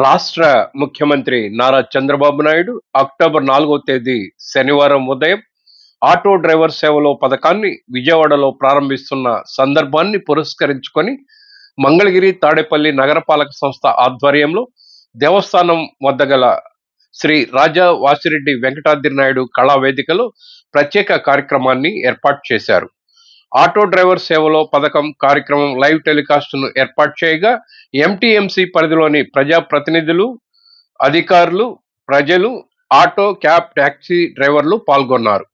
రాష్ట్ర ముఖ్యమంత్రి నారా చంద్రబాబు నాయుడు అక్టోబర్ నాలుగో తేదీ శనివారం ఉదయం ఆటో డ్రైవర్ సేవలో పథకాన్ని విజయవాడలో ప్రారంభిస్తున్న సందర్భాన్ని పురస్కరించుకొని మంగళగిరి తాడేపల్లి నగరపాలక సంస్థ ఆధ్వర్యంలో దేవస్థానం వద్ద గల శ్రీ రాజా వాసిరెడ్డి వెంకటాద్రి నాయుడు కళా వేదికలో ప్రత్యేక కార్యక్రమాన్ని ఏర్పాటు చేశారు. ఆటో డ్రైవర్ సేవలో పథకం కార్యక్రమం లైవ్ టెలికాస్ట్ను ఏర్పాటు చేయగా ఎంటీఎంసీ పరిధిలోని ప్రజా ప్రతినిధులు అధికారులు ప్రజలు ఆటో క్యాబ్ ట్యాక్సీ డ్రైవర్లు పాల్గొన్నారు.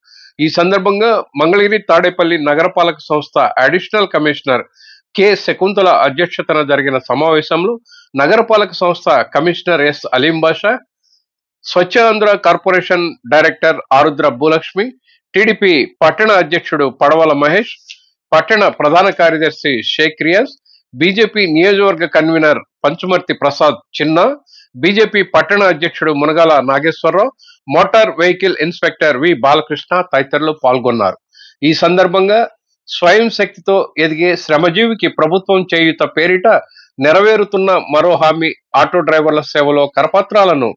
ఈ సందర్భంగా మంగళగిరి తాడేపల్లి నగరపాలక సంస్థ అడిషనల్ కమిషనర్ కె. శకుంతల అధ్యక్షతన జరిగిన సమావేశంలో నగరపాలక సంస్థ commissioner S. Aleem Basha Swachh Andhra corporation director Arudra Bhulakshmi TDP పట్టణ అధ్యక్షుడు పడవల మహేష్ పట్టణ ప్రధాన కార్యదర్శి షేక్ రియాజ్ బీజేపీ నియోజకవర్గ కన్వీనర్ పంచుమర్తి ప్రసాద్ చిన్న బీజేపీ పట్టణ అధ్యక్షుడు Munagala Nageswararao motor vehicle inspector V Balakrishna తదితరులు పాల్గొన్నారు. ఈ సందర్భంగా స్వయం శక్తితో ఎదిగే శ్రమజీవికి ప్రభుత్వం చేయుత పేరిట నెరవేరుతున్న మరో హామీ ఆటో డ్రైవర్ల సేవలో కరపత్రాలను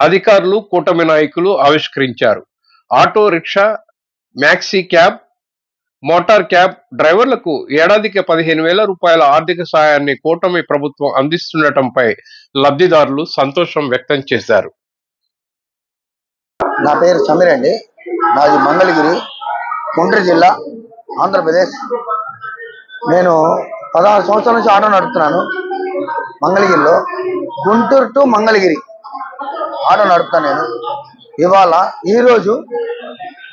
అధికారులు కూటమి నాయకులు ఆవిష్కరించారు. Auto rickshaw maxi cab motor cab డ్రైవర్లకు ఏడాదికి పదిహేను వేల రూపాయల ఆర్థిక సహాయాన్ని కూటమి ప్రభుత్వం అందిస్తుండటంపై లబ్ధిదారులు సంతోషం వ్యక్తం చేశారు. నా పేరు సమీర్ అండి నాది మంగళగిరి గుంటూరు జిల్లా ఆంధ్రప్రదేశ్. నేను పదహారు సంవత్సరాల నుంచి ఆటో నడుపుతున్నాను మంగళగిరిలో. గుంటూరు టు మంగళగిరి ఆటో నడుపుతాను నేను. ఇవాళ ఈరోజు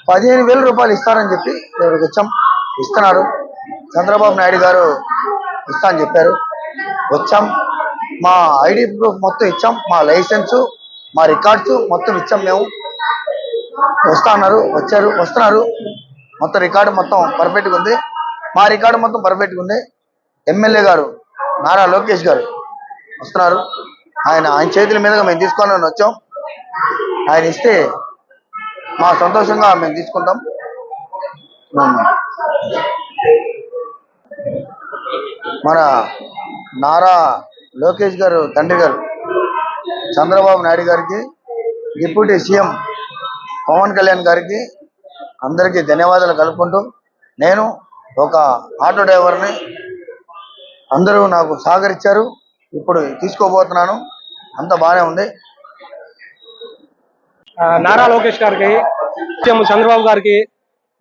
పదిహేను వేల రూపాయలు ఇస్తారని చెప్పి ఇక్కడికి వచ్చాం ఇస్తున్నారు చంద్రబాబు నాయుడు గారు ఇస్తా అని చెప్పారు. వచ్చాం. మా ఐడి ప్రూఫ్ మొత్తం ఇచ్చాం. మా లైసెన్సు మా రికార్డ్స్ మొత్తం ఇచ్చాం మేము. వస్తా అన్నారు. వచ్చారు. వస్తున్నారు. మొత్తం రికార్డు మొత్తం పర్ఫెక్ట్గా ఉంది. మా రికార్డు మొత్తం పర్ఫెక్ట్గా ఉంది. ఎమ్మెల్యే గారు నారా లోకేష్ గారు వస్తున్నారు. ఆయన ఆయన చేతుల మీదుగా మేము తీసుకోవాలని వచ్చాం. ఆయన ఇస్తే మా సంతోషంగా మేము తీసుకుంటాం. మన నారా లోకేష్ గారు తండ్రి గారు చంద్రబాబు నాయుడు గారికి డిప్యూటీ సీఎం పవన్ కళ్యాణ్ గారికి అందరికీ ధన్యవాదాలు కలుపుకుంటూ నేను ఒక ఆటో డ్రైవర్ని అందరూ నాకు సహకరించారు. ఇప్పుడు తీసుకోబోతున్నాను అంత బాగానే ఉంది. నారా లోకేష్ గారికి సీఎం చంద్రబాబు గారికి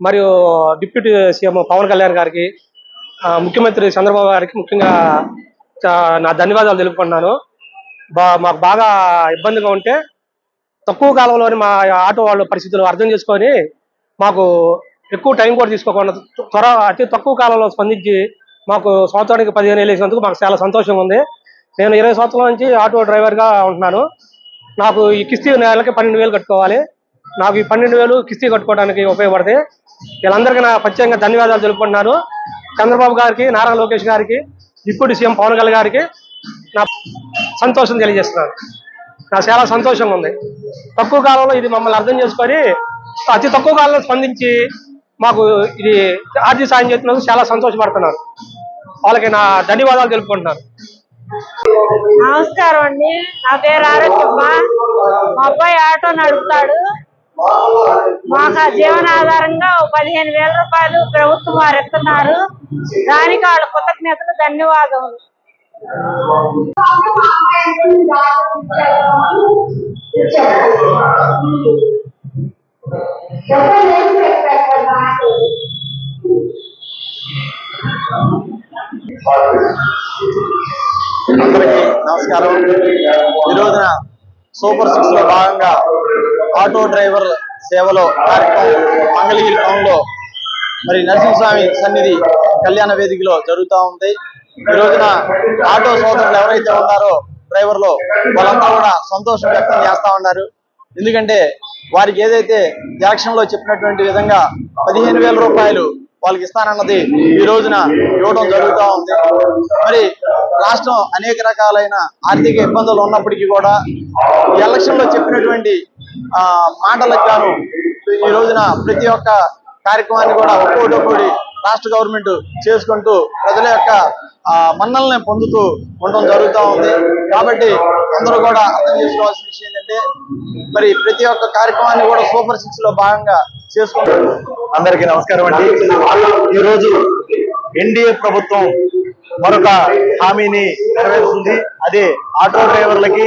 మరియు డిప్యూటీ సీఎం పవన్ కళ్యాణ్ గారికి ముఖ్యమంత్రి చంద్రబాబు గారికి ముఖ్యంగా నా ధన్యవాదాలు తెలుపుకుంటున్నాను. బా మాకు బాగా ఇబ్బందిగా ఉంటే తక్కువ కాలంలోనే మా ఆటో వాళ్ళ పరిస్థితులు అర్థం చేసుకొని మాకు ఎక్కువ టైం కూడా తీసుకోకుండా త్వర అతి తక్కువ కాలంలో స్పందించి మాకు సంవత్సరానికి పదిహేను వేలు వేసినందుకు మాకు చాలా సంతోషంగా ఉంది. నేను ఇరవై సంవత్సరాల నుంచి ఆటో డ్రైవర్గా ఉంటున్నాను. నాకు ఈ కిస్తీ నెలకి పన్నెండు వేలు కట్టుకోవాలి. నాకు ఈ పన్నెండు వేలు కిస్తీ కట్టుకోవడానికి ఉపయోగపడతాయి వీళ్ళందరికీ నా ప్రత్యేకంగా ధన్యవాదాలు తెలుపుకుంటున్నాను. చంద్రబాబు గారికి నారా లోకేష్ గారికి డిప్యూటీ సీఎం పవన్ కళ్యాణ్ గారికి నా సంతోషం తెలియజేస్తున్నాను. నాకు చాలా సంతోషంగా ఉంది. తక్కువ కాలంలో ఇది మమ్మల్ని అర్థం చేసుకొని అతి తక్కువ కాలంలో స్పందించి మాకు ఇది ఆర్థిక సాయం చేస్తున్నందుకు చాలా సంతోషపడుతున్నాను. వాళ్ళకి నా ధన్యవాదాలు తెలుపుకుంటున్నాను. నమస్కారం అండి. నా పేరు ఆరోగ్యమ్మ మా అబ్బాయి ఆటో నడుపుతాడు. మాకు ఆ జీవనాధారంగా పదిహేను వేల రూపాయలు ప్రభుత్వం వారు ఇస్తున్నారు. దానికి వాళ్ళ కృతజ్ఞతలు ధన్యవాదములు. అందరికీ నమస్కారం. ఈ రోజున సూపర్ సిక్స్లో భాగంగా ఆటో డ్రైవర్ సేవలో కార్యక్రమం మంగళగిరి టౌన్లో మరి నరసింహస్వామి సన్నిధి కళ్యాణ వేదికలో జరుగుతూ ఉంది. ఈ రోజున ఆటో సోదరులు ఎవరైతే ఉన్నారో డ్రైవర్లు వాళ్ళంతా కూడా సంతోషం వ్యక్తం చేస్తా ఉన్నారు. ఎందుకంటే వారికి ఏదైతే యాక్షన్లో చెప్పినటువంటి విధంగా పదిహేను వేల రూపాయలు వాళ్ళకి ఇస్తానన్నది ఈ రోజున ఇవ్వడం జరుగుతూ ఉంది. మరి రాష్ట్రం అనేక రకాలైన ఆర్థిక ఇబ్బందులు ఉన్నప్పటికీ కూడా ఈ ఎలక్షన్లో చెప్పినటువంటి ఆ మాటలకు గాను ఈ రోజున ప్రతి ఒక్క కార్యక్రమాన్ని కూడా ఒక్కోటి ఒక్కోటి రాష్ట్ర గవర్నమెంట్ చేసుకుంటూ ప్రజల యొక్క ఆ మన్నల్ని పొందుతూ ఉండడం జరుగుతూ ఉంది. కాబట్టి అందరూ కూడా అర్థం చేసుకోవాల్సిన విషయం ఏంటంటే మరి ప్రతి ఒక్క కార్యక్రమాన్ని కూడా సూపర్ సిక్స్లో భాగంగా చేసుకుంటారు అందరికీ నమస్కారం అండి. ఈరోజు ఎన్డీఏ ప్రభుత్వం మరొక హామీని నెరవేరుస్తుంది. అదే ఆటో డ్రైవర్లకి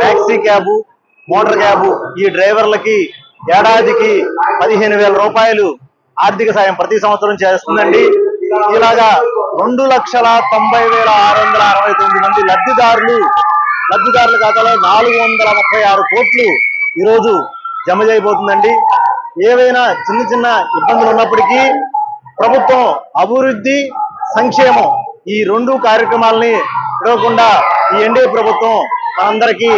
టాక్సీ క్యాబు మోటార్ క్యాబు ఈ డ్రైవర్లకి ఏడాదికి పదిహేను వేల రూపాయలు ఆర్థిక సాయం ప్రతి సంవత్సరం చేస్తుందండి. ఇలాగా రెండు లక్షల తొంభై వేల ఆరు వందల అరవై తొమ్మిది మంది లబ్ధిదారులు లబ్ధిదారుల ఖాతాలో నాలుగు వందల ముప్పై ఆరు కోట్లు ఈరోజు జమ చేయబోతుందండి. ఏవైనా చిన్న చిన్న ఇబ్బందులు ఉన్నప్పటికీ ప్రభుత్వం అభివృద్ధి సంక్షేమం ఈ రెండు కార్యక్రమాలని విడవకుండా ఈ ఎన్డీఏ ప్రభుత్వం మనందరికీ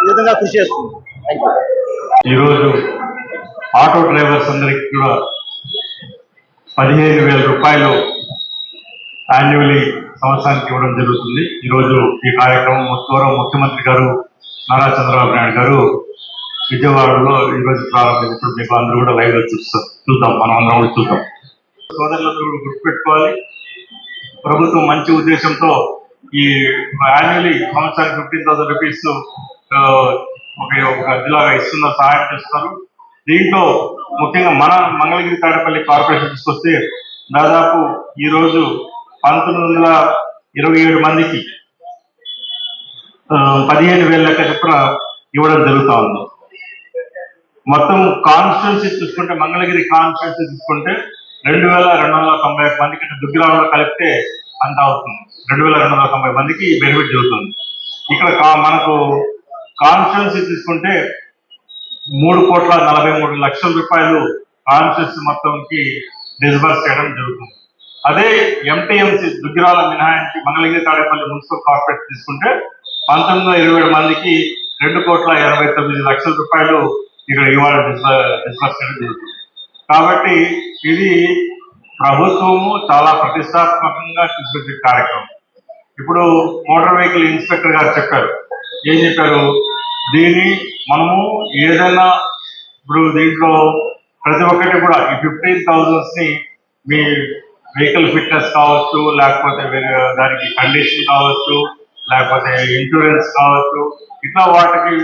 ఈ విధంగా కృషి చేస్తుంది. ఈరోజు ఆటో డ్రైవర్స్ అందరికి కూడా పదిహేను వేల రూపాయలు యాన్యువలీ సంవత్సరానికి ఇవ్వడం జరుగుతుంది. ఈరోజు ఈ కార్యక్రమం గౌరవ ముఖ్యమంత్రి గారు నారా చంద్రబాబు నాయుడు గారు విజయవాడలో ఈరోజు ప్రారంభించినప్పుడు మీకు అందరూ కూడా లైవ్ చూస్తారు. చూద్దాం మనం అందరం కూడా చూద్దాం. సోదరులందరూ కూడా గుర్తుపెట్టుకోవాలి. ప్రభుత్వం మంచి ఉద్దేశంతో ఈ యాన్యువలీ సంవత్సరానికి ఫిఫ్టీన్ థౌసండ్ రూపీస్ ఒక ఒక జిల్లాగా ఇస్తున్న సహాయం చేస్తున్నారు దీంట్లో ముఖ్యంగా మన మంగళగిరి తాడపల్లి కార్పొరేషన్ తీసుకొస్తే దాదాపు ఈ రోజు పంతొమ్మిది వందల ఇరవై ఏడు మందికి పదిహేను వేల లెక్క చొప్పున ఇవ్వడం జరుగుతూ ఉంది. మొత్తం కాన్స్టిట్యున్సీ చూసుకుంటే మంగళగిరి కాన్స్టిట్యున్సీ చూసుకుంటే రెండు వేల రెండు వందల తొంభై మందికి అంటే దుగ్గిరాలలో కలిపితే అంత అవుతుంది. రెండు వేల రెండు వందల తొంభై మందికి బెనిఫిట్ జరుగుతుంది. ఇక్కడ కా- మనకు కాన్స్టిట్యున్సీ తీసుకుంటే మూడు కోట్ల నలభై మూడు లక్షల రూపాయలు కాన్స్టిట్యున్సీ మొత్తంకి డిస్బర్స్ చేయడం జరుగుతుంది. అదే ఎంటీఎంసీ దుగ్గిరాల మినహాయించి మంగళగిరి తాడేపల్లి మున్సిపల్ కార్పొరేట్ తీసుకుంటే పంతొమ్మిది వందల ఇరవై ఏడు మందికి రెండు కోట్ల ఎనభై తొమ్మిది లక్షల రూపాయలు ఇక్కడ ఇవాళ డిస్బర్స్ చేయడం జరుగుతుంది. కాబట్టి ఇది ప్రభుత్వము చాలా ప్రతిష్టాత్మకంగా తీసుకొచ్చే కార్యక్రమం. ఇప్పుడు మోటార్ వెహికల్ ఇన్స్పెక్టర్ గారు చెప్పారు. ఏం చెప్పారు? దీన్ని మనము ఏదైనా ఇప్పుడు దీంట్లో ప్రతి ఒక్కటి కూడా ఈ ఫిఫ్టీన్ థౌజండ్స్ని మీ వెహికల్ ఫిట్నెస్ కావచ్చు లేకపోతే వేరే దానికి కండిషన్ కావచ్చు లేకపోతే ఇన్సూరెన్స్ కావచ్చు ఇట్లా వాటికి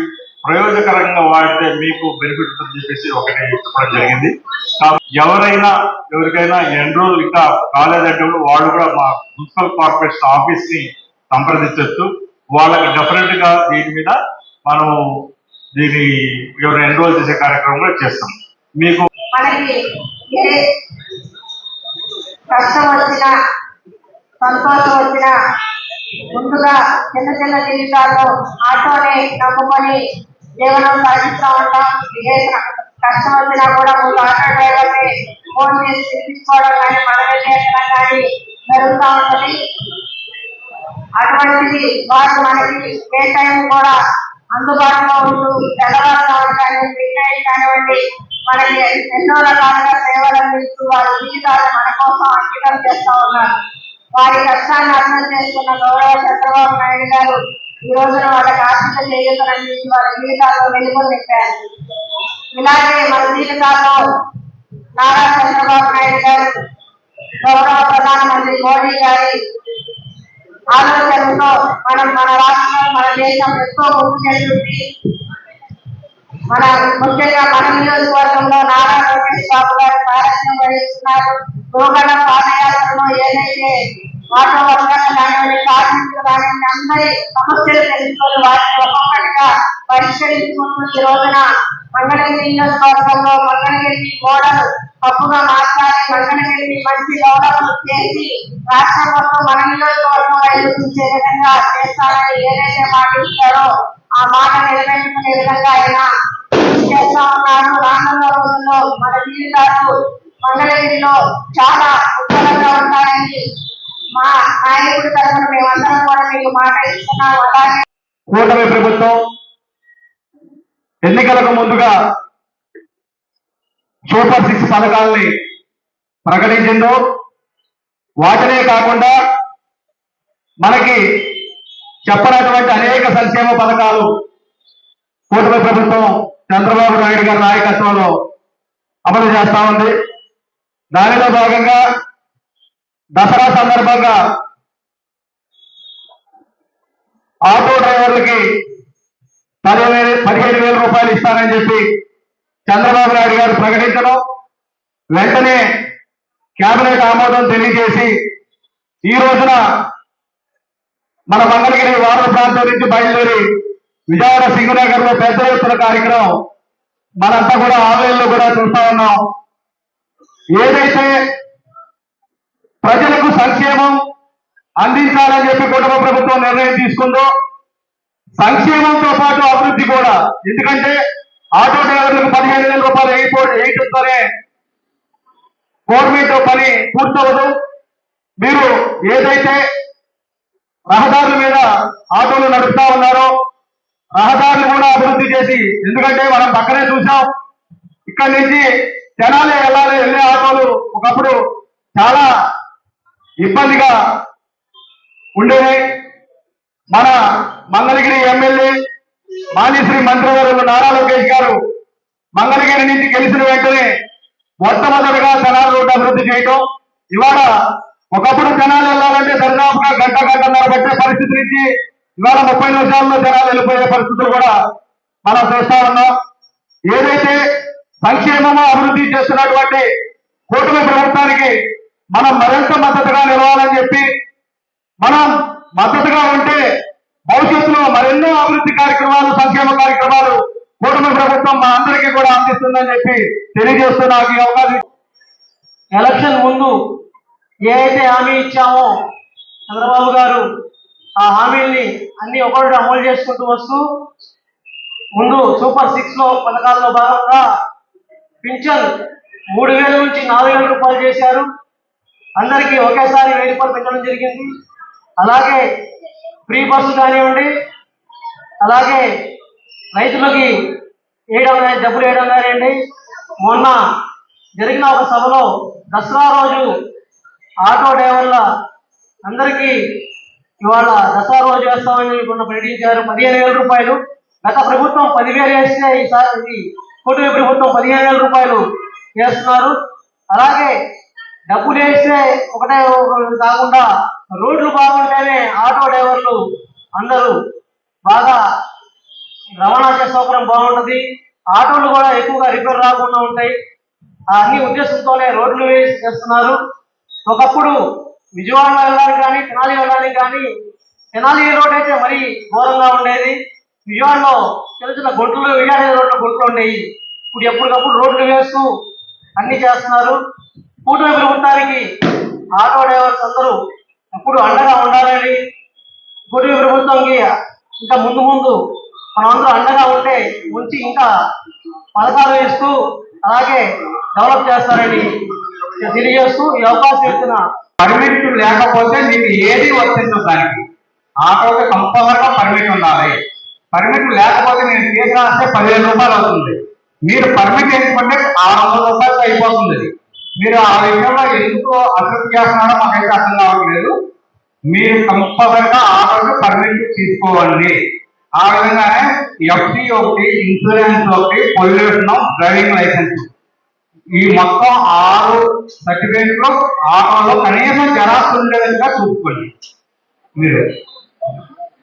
ప్రయోజకరంగా వాడితే మీకు బెనిఫిట్ ఉంటుందని చెప్పేసి ఒకటి చెప్పడం జరిగింది. ఎవరైనా ఎవరికైనా ఎన్ని రోజులు ఇంకా కాలేదంటే వాళ్ళు కూడా మా మున్సిపల్ కార్పొరేషన్ ఆఫీస్ని సంప్రదించవచ్చు వాళ్ళకి డెఫినెట్గా దీని మీద మనం దీని ఎవరు ఎన్రోల్ చేసే కార్యక్రమం కూడా చేస్తాం. మీకు కష్టం వచ్చినా సంతోషం వచ్చినా ముందుగా చిన్న చిన్న జీవితాల్లో ఆటోనే నమ్ముకొని జీవనం సాధిస్తా ఉంటాం ఏ కష్టం వచ్చినా కూడా ముందు ఆటో డ్రైవర్ని ఫోన్ చేసి పిలిపించుకోవడం కానీ మనమే చేసడం కానీ జరుగుతూ ఉంటుంది. అటువంటిది వారు మనకి ఏ టైం కూడా అందుబాటులో ఉంటూ తెల్లవారుజామున కానీ మిడ్ కానివ్వండి మనకి ఎన్నో రకాలుగా సేవలు అందిస్తూ వారి జీవితాలు మన కోసం అంకితం చేస్తా ఉన్నారు. వారి కష్టాన్ని అర్థం చేసుకున్న గౌరవ చంద్రబాబు నాయుడు గారు ఈ రోజున వాళ్ళకి ఆర్థిక చేయాలని వాళ్ళ జీవితాల్లో వెలుగులు నింపారు ఇలాగే మన జీవితాల్లో నారా చంద్రబాబు నాయుడు గారు గౌరవ ప్రధానమంత్రి మోడీ గారి ఆలోచనతో మనం మన రాష్ట్రం మన దేశం ఎంతో ముందుకెళ్తుంది మన ముఖ్యంగా మన నియోజకవర్గంలో నారా లోకేష్ బాబు గారు సారథ్యం వహిస్తున్నారు గోగడ పాదయాత్రలో ఏదైతే ఆటో వర్గాలు కార్మికులు కానివ్వండి అందరి సమస్యలు తెలుసుకొని వాటిని ఒక్కొక్కటిగా పరిష్కరించుకుంటూ ఈ రోజున మంగళగిరి నియోజకవర్గంలో మంగళగిరి మోడల్ తప్పుగా మాట్లాడి మంగళగిరిని మంచి డెవలప్మెంట్ చేసి రాష్ట్రం మన నియోజకవర్గం వైపు విధంగా చేస్తారని ఏదైతే మాట ఇచ్చారో ఆ మాట నిలబెట్టుకునే విధంగా ఆయన చేస్తా ఉన్నారు రానున్న రోజుల్లో మన జీవితాలు మంగళగిరిలో చాలా ఉత్తమంగా ఉంటాయని మా నాయకుడి తరఫున మేమందరం కూడా మీకు మాట అలాగే కూటమి ప్రభుత్వం ఎన్నికలకు ముందుగా సూపర్ సిక్స్ పథకాల్ని ప్రకటించిందో వాటినే కాకుండా మనకి చెప్పనటువంటి అనేక సంక్షేమ పథకాలు కూటమి ప్రభుత్వం చంద్రబాబు నాయుడు గారి నాయకత్వంలో అమలు చేస్తా ఉంది. దానిలో భాగంగా దసరా సందర్భంగా ఆటో డ్రైవర్లకి పదివేలు పదిహేను వేల రూపాయలు ఇస్తానని చెప్పి చంద్రబాబు నాయుడు గారు ప్రకటించడం వెంటనే కేబినెట్ ఆమోదం తెలియజేసి ఈ రోజున మన మంగళగిరి వారల ప్రాంతం నుంచి బయలుదేరి విజయవాడ సింగనగర్లో పెద్ద ఎత్తున కార్యక్రమం మనంతా కూడా ఆన్లైన్లో కూడా చూస్తా ఉన్నాం. ఏదైతే ప్రజలకు సంక్షేమం అందించాలని చెప్పి కుటుంబ ప్రభుత్వం నిర్ణయం తీసుకుందో సంక్షేమంతో పాటు అభివృద్ధి కూడా. ఎందుకంటే ఆటో డ్రైవర్లకు పదిహేను వేల రూపాయలు వేయకో వేయటంతోనే గవర్నమెంట్ పని పూర్తవదు. మీరు ఏదైతే రహదారుల మీద ఆటోలు నడుపుతా ఉన్నారో రహదారులు కూడా అభివృద్ధి చేసి ఎందుకంటే మనం పక్కనే చూసాం ఇక్కడి నుంచి జనాలే వెళ్ళాలి వెళ్ళే ఆటోలు ఒకప్పుడు చాలా ఇబ్బందిగా ఉండేది. మన మంగళగిరి ఎమ్మెల్యే మాన్యశ్రీ మంత్రివర్యులు నారా లోకేష్ గారు మంగళగిరి నుంచి గెలిచిన వెంటనే మొట్టమొదటిగా జనాల రోడ్డు అభివృద్ధి చేయటం. ఇవాళ ఒకప్పుడు జనాలు వెళ్ళాలంటే దరిదాపుగా గంట గంటన్నర పట్టే పరిస్థితి నుంచి ఇవాళ ముప్పై నిమిషాల్లో జనాలు వెళ్ళిపోయే పరిస్థితులు కూడా మనం చూస్తా ఉన్నాం. ఏదైతే సంక్షేమము అభివృద్ధి చేస్తున్నటువంటి కూటమి ప్రభుత్వానికి మనం మరింత మద్దతుగా నిలవాలని చెప్పి మనం మద్దతుగా ఉంటే భవిష్యత్తులో మరెన్నో అభివృద్ధి కార్యక్రమాలు సంక్షేమ కార్యక్రమాలు కూటమి ప్రభుత్వం మా అందరికీ కూడా అందిస్తుందని చెప్పి తెలియజేస్తూ నాకు ఈ అవకాశం. ఎలక్షన్ ముందు ఏదైతే హామీ ఇచ్చామో చంద్రబాబు గారు ఆ హామీల్ని అన్ని ఒకటి అమలు చేసుకుంటూ వస్తూ ముందు సూపర్ సిక్స్లో పథకాల్లో భాగంగా పింఛన్ మూడు వేల నుంచి నాలుగు వేల రూపాయలు చేశారు. అందరికీ ఒకేసారి వెయ్యి పెట్టడం జరిగింది. అలాగే ఫ్రీ బస్సు కానివ్వండి అలాగే రైతులకి వేయడం కానీ డబ్బులు వేయడం కానివ్వండి. మొన్న జరిగిన ఒక సభలో దసరా రోజు ఆటో డ్రైవర్ల అందరికీ ఇవాళ దసరా రోజు వేస్తామని మొన్న ప్రకటించారు. పదిహేను వేల రూపాయలు. గత ప్రభుత్వం పదివేలు వేస్తే ఈసారి ఇది కూటమి ప్రభుత్వం పదిహేను వేల రూపాయలు వేస్తున్నారు. అలాగే డబ్బులు వేస్తే ఒకటే ఒకటి కాకుండా రోడ్లు బాగుంటేనే ఆటో డ్రైవర్లు అందరూ బాగా రవాణా చేసే సౌకర్యం బాగుంటుంది. ఆటోలు కూడా ఎక్కువగా రిపేర్ రాకుండా ఉంటాయి. అన్ని ఉద్దేశంతోనే రోడ్లు వేసి చేస్తున్నారు. ఒకప్పుడు విజయవాడలో వెళ్ళడానికి కానీ తెనాలి వెళ్ళడానికి కానీ తెనాలి రోడ్ అయితే మరీ ఘోరంగా ఉండేది. విజయవాడలో చిన్న చిన్న గుంటలు విజయవాడ రోడ్లు గుంటలు ఉండేవి. ఇప్పుడు ఎప్పటికప్పుడు రోడ్లు వేస్తూ అన్ని చేస్తున్నారు. కూటమి ప్రభుత్వానికి ఆటో డ్రైవర్స్ అందరూ ఎప్పుడు అండగా ఉండాలని కూటమి ప్రభుత్వంకి ఇంకా ముందు ముందు మనమందరూ అండగా ఉంటే ఉంచి ఇంకా పథకాలు ఇస్తూ అలాగే డెవలప్ చేస్తారని తెలియజేస్తూ ఈ అవకాశం ఇచ్చిన పర్మిట్ లేకపోతే నీకు ఏది వర్తించదు దానికి. ఆటోకి కంపల్సరిగా పర్మిట్ ఉండాలి. పర్మిట్ లేకపోతే నేను కేసు రాస్తే పదివేల రూపాయలు అవుతుంది. మీరు పర్మిట్ వేసుకుంటే ఆరు వందల రూపాయలు అయిపోతుంది. మీరు ఆ విషయంలో ఎందుకు అసలు చేస్తున్నారో మాకైతే అర్థం కావట్లేదు మీరు కంపల్సరిగా ఆటోకి పర్మిట్ తీసుకోవాలి. ఆ విధంగానే ఎఫ్డి ఒకటి ఇన్సూరెన్స్ ఒకటి పొల్యూషన్ డ్రైవింగ్ లైసెన్స్ ఈ మొత్తం ఆరు సర్టిఫికేట్లు ఆటోలో కనీసం జరాస్ ఉండే విధంగా చూసుకోండి. మీరు.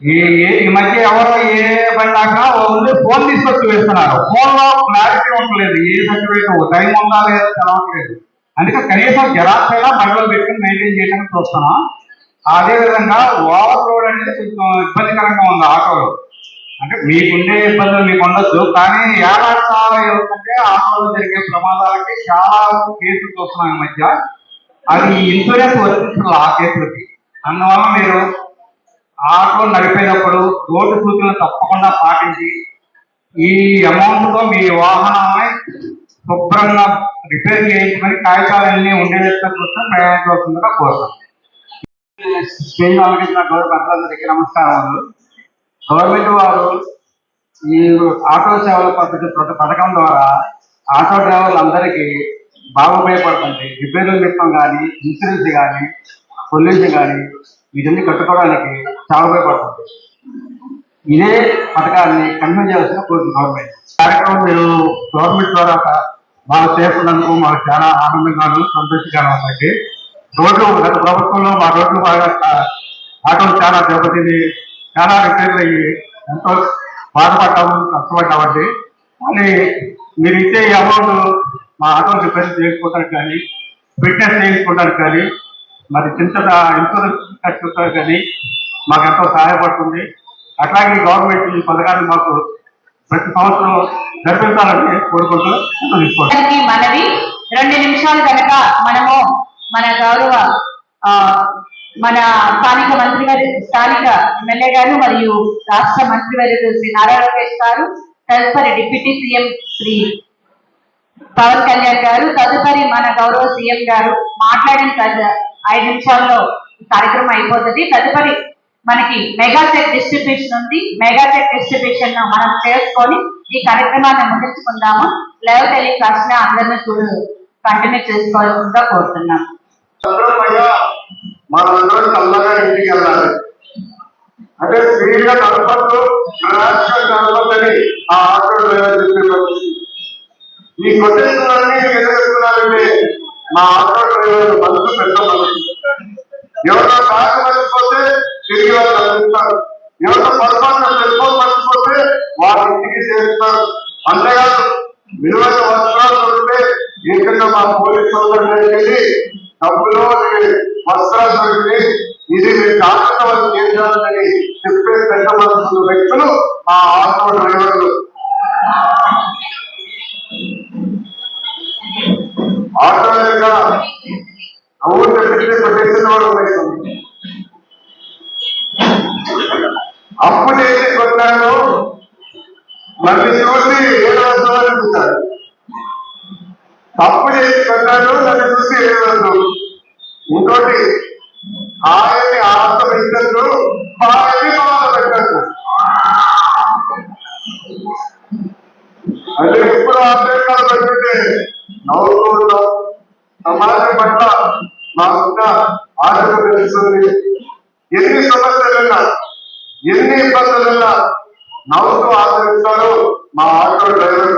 ఈ ఈ- మధ్య ఎవరో ఏ పడినాక ఓన్లీ ఫోన్ తీసుకొచ్చి వేస్తున్నారు. ఫోన్లో క్లారిటీ ఉండలేదు. ఏ సర్టిఫికేట్ టైం ఉందా లేదా తెలవట్లేదు. అందుకే కనీసం జలాశయాల అయినా పెట్టుకుని మెయింటైన్ చేయడానికి చూస్తున్నాం. అదేవిధంగా ఓవర్లోడ్ అనేది కొంచెం ఇబ్బందికరంగా ఉంది ఆటోలో. అంటే మీకుండే ఇబ్బందులు మీకు ఉండొచ్చు కానీ ఏడాది ఏమిటంటే ఆటోలో జరిగే ప్రమాదాలకి చాలా కేసులు చూస్తున్నాం ఈ మధ్య. అది ఇన్సూరెన్స్ వర్తించాలి ఆ కేసులకి. అందువల్ల మీరు ఆటో నడిపేటప్పుడు రోడ్డు సూచనలు తప్పకుండా పాటించి ఈ అమౌంట్తో మీ వాహనాన్ని శుభ్రంగా రిపేర్ చేయించుకొని కాగితాలన్నీ ఉండేటట్టు చూస్తే ప్రయాణించవలసిందిగా కోరుతాం స్టేజ్ ఆలోచించిన గౌరవ నమస్కారాలు. గవర్నమెంట్ వారు ఈ ఆటో సేవల పద్ధతి పథకం ద్వారా ఆటో డ్రైవర్లందరికీ బాగా ఉపయోగపడుతుంది రిపేర్లు నిమిత్తం కానీ ఇన్సూరెన్స్ కానీ పొల్యూషన్ కానీ వీటన్ని కట్టుకోవడానికి చాలా ఉపయోగపడుతుంది. ఇదే పథకాన్ని కంటిన్యూ చేయాల్సిన కోరుతుంది గవర్నమెంట్ కార్యక్రమం మీరు గవర్నమెంట్ ద్వారా మాకు చేస్తున్నందుకు మాకు చాలా ఆనందంగాను సంతోషంగాను ఉంది రోడ్లు గత ప్రభుత్వంలో మా రోడ్లు బాగా ఆటోలు చాలా దెబ్బతిని చాలా రిపేర్లు అయ్యి ఎంతో బాధపడ్డాము కష్టపడ్డామండి. కానీ మీరు ఇచ్చే ఈ అమౌంట్ మా ఆటో రిపేర్ చేసుకోవడానికి కానీ ఫిట్నెస్ చేయించుకోవడానికి కానీ మరి చిన్న ఇన్సూరెన్స్ కట్టుకోవడానికి కానీ మాకు ఎంతో సహాయపడుతుంది. అట్లాగే గవర్నమెంట్ ఈ పథకాన్ని మాకు ప్రతి సంవత్సరం జరిపించాలని కోరుకుంటూ తీసుకోండి. మనవి. రెండు నిమిషాలు కనుక మనము మన గౌరవ మన స్థానిక మంత్రి గారు స్థానిక ఎమ్మెల్యే గారు మరియు రాష్ట్ర మంత్రి వర్యులు శ్రీ నారా లోకేష్ గారు తదుపరి డిప్యూటీ సీఎం శ్రీ పవన్ కళ్యాణ్ గారు తదుపరి మన గౌరవ సీఎం గారు మాట్లాడిన తద- ఐదు నిమిషాల్లో కార్యక్రమం అయిపోతుంది. తదుపరి మనకి మెగా చెక్ డిస్ట్రిబ్యూషన్ ఉంది. మెగా చెక్ డిస్ట్రిబ్యూషన్ మనం చేసుకొని ఈ కార్యక్రమాన్ని ముగించుకుందాము. లైవ్ టెలికాస్ట్ని అందరినీ చూడు కంటిన్యూ చేసుకోవాల్సిందిగా కోరుతున్నాం. మనందరం చల్లగా ఇంటికి వెళ్ళాలి. అంటే స్పీడ్గా నడపద్దు ర్యాష్ ఆ ఆటోలు ఈ కొటేషన్లన్నీ ఎదుర్కొన్నారంటే మా ఆటో డ్రైవర్ మనసు పెద్ద మనసు ఎవరో సహకరించకపోతే తిరిగి వాళ్ళు అందిస్తారు ఎవరో పొరపాటున సెల్ఫోన్ మర్చిపోతే వాళ్ళ ఇంటికి చేరుస్తారు అంతేకాదు విలువైన వస్త్రాలు ఉంటే ఏకంగా మా పోలీసు వెళ్ళి డబ్బులో వస్త్రాలు దొరికి ఇది మీరు కాకుండా వాళ్ళు చేయాలని చెప్పే పెద్ద మనసు వ్యక్తులు ఆ ఆటో డ్రైవర్లు. ఆటో యొక్క అవును పెట్టే ప్రొటెక్షన్ వాడు ఉన్నాయి. అప్పు చేసి కొట్టాను నన్ను చూసి ఏడవద్దారు తప్పు చేసి కొట్టాను నన్ను చూసి ఏడవద్దు. ఇంకోటి ఆయన్ని ఆశ పెట్టద్దు ఆయన్ని బాధ పెట్టద్దు అంటే ఇప్పుడు ఆశ్చర్యాలు పెట్టుకుంటే నవ్వుతూ ఉంటాం. సమాజం పట్ల మాకున్న ఆశలు తెలుస్తుంది ఎన్ని సమస్యలున్నా ఎన్ని ఇబ్బందులున్నా నవ్వుతూ ఆదరిస్తారు మా ఆటో డ్రైవర్.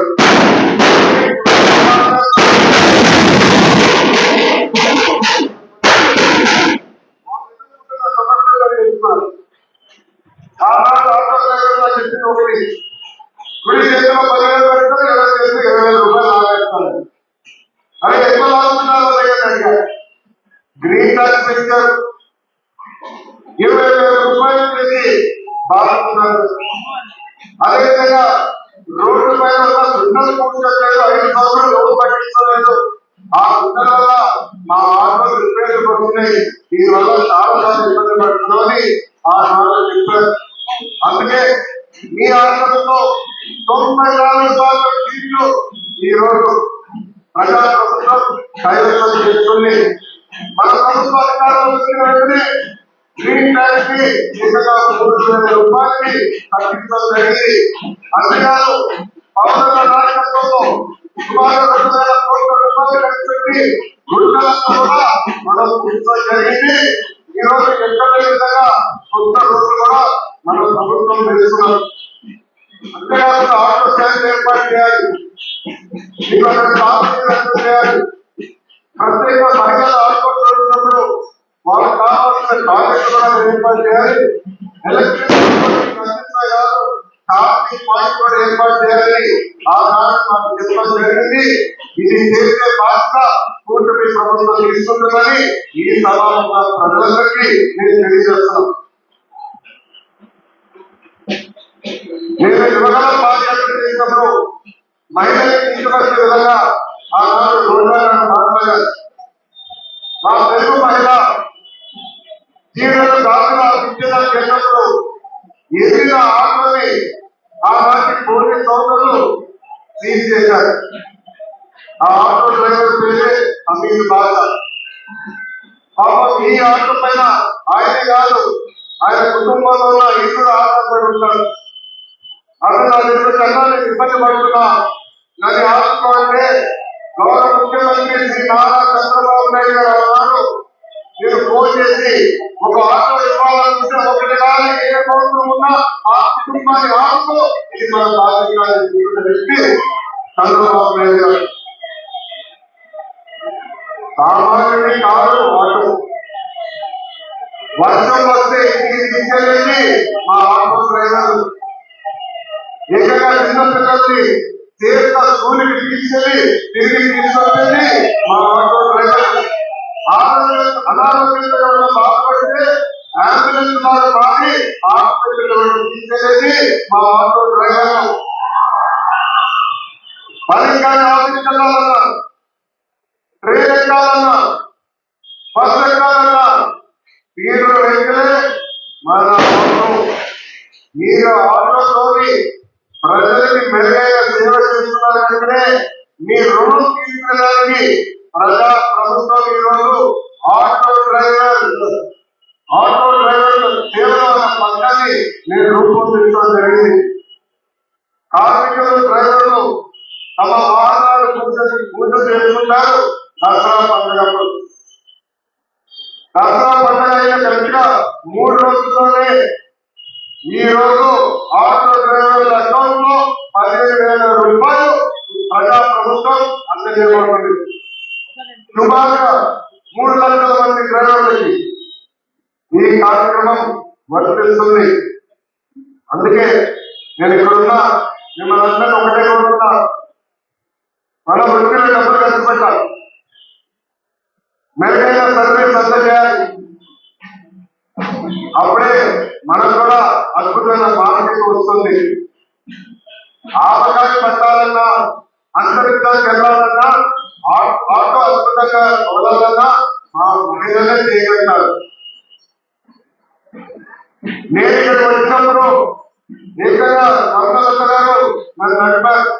ఏకంగా మూడు వేల రూపాయలకి తగ్గించడం జరిగింది అంతేకాదు పౌరుల నాయకత్వంలో సుమారు రెండు వేల కోట్ల రూపాయలు ఖర్చు పెట్టి గుంటలను కూడా మనం తీర్చడం జరిగింది చంద్రబాబు నాయుడు గారు సామాన్యుడి కాదు వాడు వర్షం వస్తే ఇంటికి తీసుకెళ్ళి మా ఆటో డ్రైవర్ ఏకంగా చిన్న పిల్లల్ని తీర్థ స్కూల్కి తీసుకెళ్ళి తిరిగి తీసుకొచ్చింది మా ఆటో డ్రైవర్ ఆరోగ్యం అనారోగ్యంగా ఉన్న బాధపడితే అంబులెన్స్ ద్వారా మారి హాస్పిటల్ తీసుకెళ్ళేది మా ఆటో డ్రైవర్ పరీక్ష ఆఫీస్ వెళ్ళాలన్నా ట్రైన్ ఎక్కాలన్నా బస్ ఎక్కాలన్నా మీరు వెంటనే మన మీరు ఆటోలోని ప్రజలకి మెరుగైన సేవ చేస్తున్నారు చేస్తున్నారంటే మీ రుణం తీర్చడానికి ప్రజా ప్రభుత్వం ఈరోజు ఆటో డ్రైవర్ ఆటో డ్రైవర్ సేవలో ఉన్న పథకాన్ని నేను రూపొందించడం జరిగింది కార్మికులు డ్రైవర్లు తమ వాహనాలు పూజ పూజ చేసుకుంటారు దసరా పండుగప్పుడు దసరా పండుగ అయిన కరెక్ట్గా మూడు రోజుల్లోనే ఈ రోజు ఆటో డ్రైవర్ల అకౌంట్లో పదిహేను వేల రూపాయలు ప్రజా ప్రభుత్వం అందజేయబడుతుంది సుమారుగా మూడు లక్షల మంది డ్రైవర్లకి ఈ కార్యక్రమం వర్తిస్తుంది అందుకే నేను ఇక్కడున్న మిమ్మల్ని అందరినీ ఒకటే కోరుతున్నా మన వృత్తిలో డబ్బులు ఖర్చు పెట్టాలి మెరుగైన సర్వీస్ అందజేయాలి అప్పుడే మనకు కూడా అద్భుతమైన మార్కెట్ వస్తుంది. ఆవకాశం పెట్టాలన్నా అంతరిక్షానికి వెళ్ళాలన్నా ఆటో అద్భుతంగా వదలన్నా మా మహిళలే చేయగలుగుతారు నేను ఇక్కడ వచ్చినప్పుడు ఏకంగా స్వర్ణలత గారు మరి నడిపారు.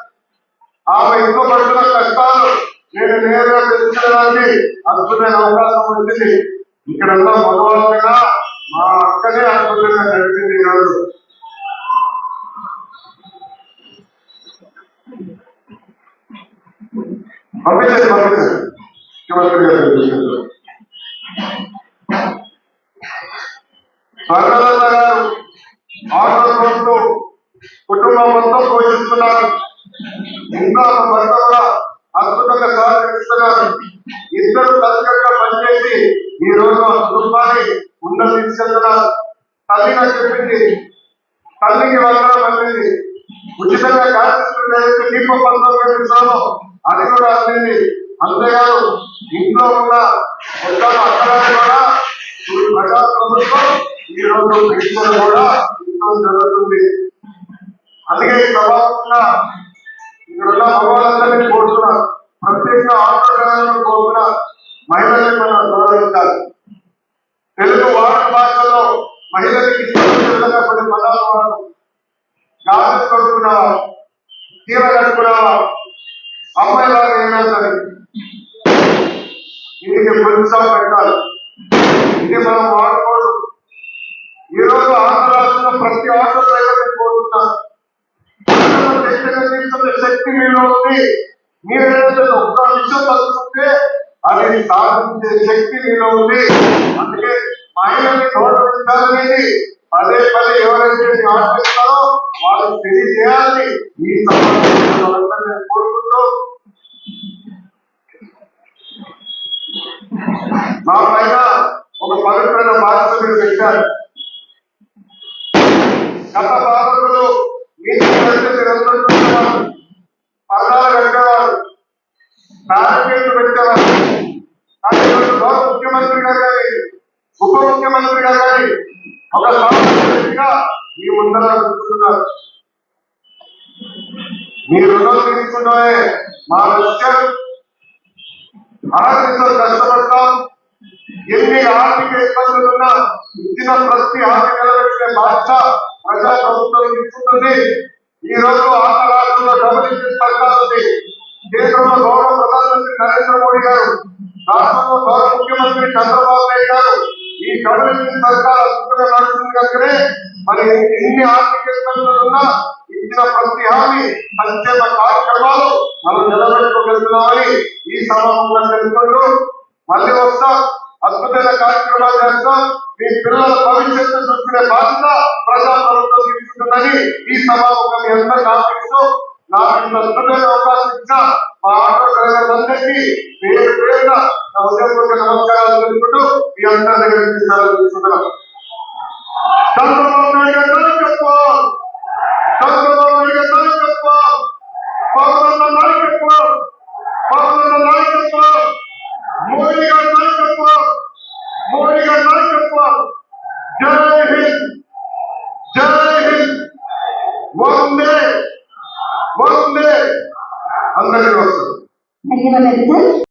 ఆమె ఇంట్లో పడుతున్న కష్టాలు నేను నేరుగా తెలుసుకోవడానికి అద్భుతమైన అవకాశం వచ్చింది ఇక్కడంతా ఉన్న మగవాళ్ళగా మా అక్కనే అద్భుతంగా నడిపింది ఈరోజు పంపించండి పంపించండి. స్వర్ణలత గారు ఆటో కుటుంబం మొత్తం పోషిస్తున్నారు. ఇంకా ఒక అద్భుతంగా సహకరిస్తున్నారు ఇద్దరు కలిసికట్టుగా పనిచేసి ఈ రోజు ఆ కుటుంబాన్ని ఉన్నత తీసుకెళ్తున్నారు తల్లి నాకు చెప్పింది. తల్లికి వందనం అందింది. ఉచితంగా కార్యక్రమం ఏదైతే దీపం పంతొమ్మిది పెట్టిస్తామో అది కూడా అందింది. అంతేకాదు ఇంట్లో ఉన్న మొత్తం అక్షరాన్ని కూడా ప్రజా ప్రభుత్వం ఈ రోజు పెట్టుకుని కూడా ఇవ్వడం జరుగుతుంది. అందుకే ఈ ప్రభావంగా ఇక్కడ ఉన్న మగవాళ్ళందరినీ కోరుతున్నారు ప్రత్యేకంగా ఆటో డ్రైవర్లను కోరుతున్నా మనం గౌరవించాలి తెలుగు వాడ భాషలో మహిళలకి కొన్ని పదాలు వాడు గాజులు కొడుకున్నావా తీర కట్టుకున్నావా? అమ్మాయి లాగా ఏమైనా సరే దీనికి పురుషా పెట్టాలి ఇది మనం వాడకూడదు ఈరోజు ఆంధ్ర రాష్ట్రంలో ప్రతి ఆటో డ్రైవర్ కోరుతున్నారు శక్తి మీలో ఉంది. మీరు ఒక్క నిమిషం తలుచుకుంటే అది సాధించే శక్తి మీలో ఉంది. అందుకే మహిళల్ని గౌరవించాలనేది పదే పదే ఎవరైతే ఆశిస్తారో వాళ్ళకి తెలియజేయాలని ఈ సమావేశంలో నేను కోరుకుంటూ మా పైన ఒక పవిత్రమైన బాధ్యత మీరు పెట్టారు. గత పాలకులు మీ బ్యారికేడ్లు పెట్టేవారు గౌరవ ముఖ్యమంత్రి గారు కానీ ఉప ముఖ్యమంత్రి గారు కానీ ఒక సామాజిక మీ ముందర చూస్తున్నారు మీ రుణం తీసుకుంటే మా లక్ష్యం. ఆర్థిక కష్టపడతాం. ఎన్ని ఆర్థిక ఇబ్బందులు ఉన్నా ఇచ్చిన ప్రతి ఆర్థిక నిలబెట్టే బాధ్యత ప్రజా ప్రభుత్వం తీసుకుంటుంది ఈ రోజు ఆంధ్ర రాష్ట్రంలో డబుల్ ఇంజిన్ సర్కార్ ఉంది కేంద్రంలో గౌరవ ప్రధానమంత్రి నరేంద్ర మోడీ గారు రాష్ట్రంలో గౌరవ ముఖ్యమంత్రి చంద్రబాబు నాయుడు గారు ఈ కమ్యూనిస్ట్ సర్కార్ అద్భుతంగా నడుస్తుంది కనుకనే మరి ఎన్ని ఆర్థిక ఇబ్బందులున్నా ఇచ్చిన ప్రతి హామీ సంక్షేమ కార్యక్రమాలు మనం నిలబెట్టుకోగలుగుతున్నామని ఈ సభాముఖంగా తెలుసుకుంటూ మళ్ళీ వస్తాం అద్భుతమైన కార్యక్రమాలు చేస్తాం మీ పిల్లల భవిష్యత్తు చూసుకునే బాధ్యత ప్రజా ప్రభుత్వం తీసుకుంటుందని ఈ సభాముఖం ఎంత అందరికీ ఆశిస్తూ నాకు ఇంత అద్భుతమైన అవకాశం ఇచ్చిన మా ఆటో డ్రైవర్లందరికీ పేరు పేరున నా ఉదయపూర్వక నమస్కారాలు తెలుపుకుంటూ మీ అందరి దగ్గర నుంచి సెలవు తీసుకుంటున్నాను చంద్రబాబు నాయుడు గారి నాయకత్వం చంద్రబాబు నాయుడు గారి నాయకత్వం పవన్ నాయకత్వం పవన్ నాయకత్వం మోడీ గారి నాయకత్వం మోడీ గారి నాయకత్వం జై హింద్ జై హింద్ వందే వందే అందరికీ వస్తుంది ధన్యవాదాలు సార్